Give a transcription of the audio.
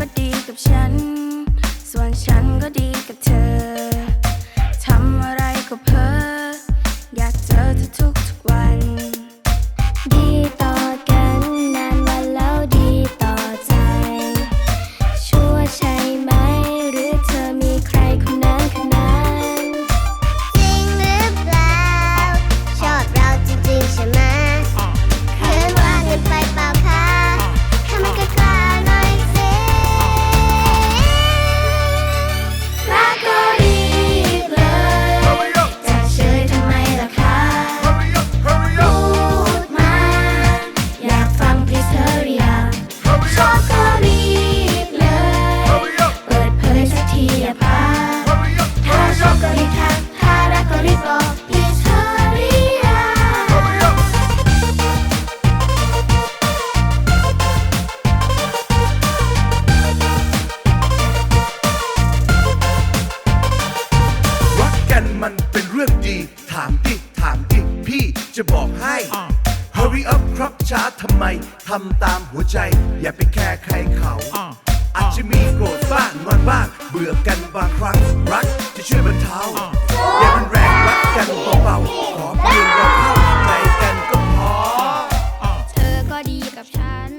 ก็ดีกับฉัน รื่องดี ถามดิ ถามดิ พี่จะบอกให้ Hurry up ครับช้าทำไม ทำตามหัวใจ อย่าไปแคร์ใครเขา อาจจะมีโกรธบ้างงอนบ้าง เบื่อกันบางครั้ง รักจะช่วยบรรเทาอย่ามันแรงรักกันเบาๆขอเพียงเราเข้าใจกันก็พอ เธอก็ดีกับฉัน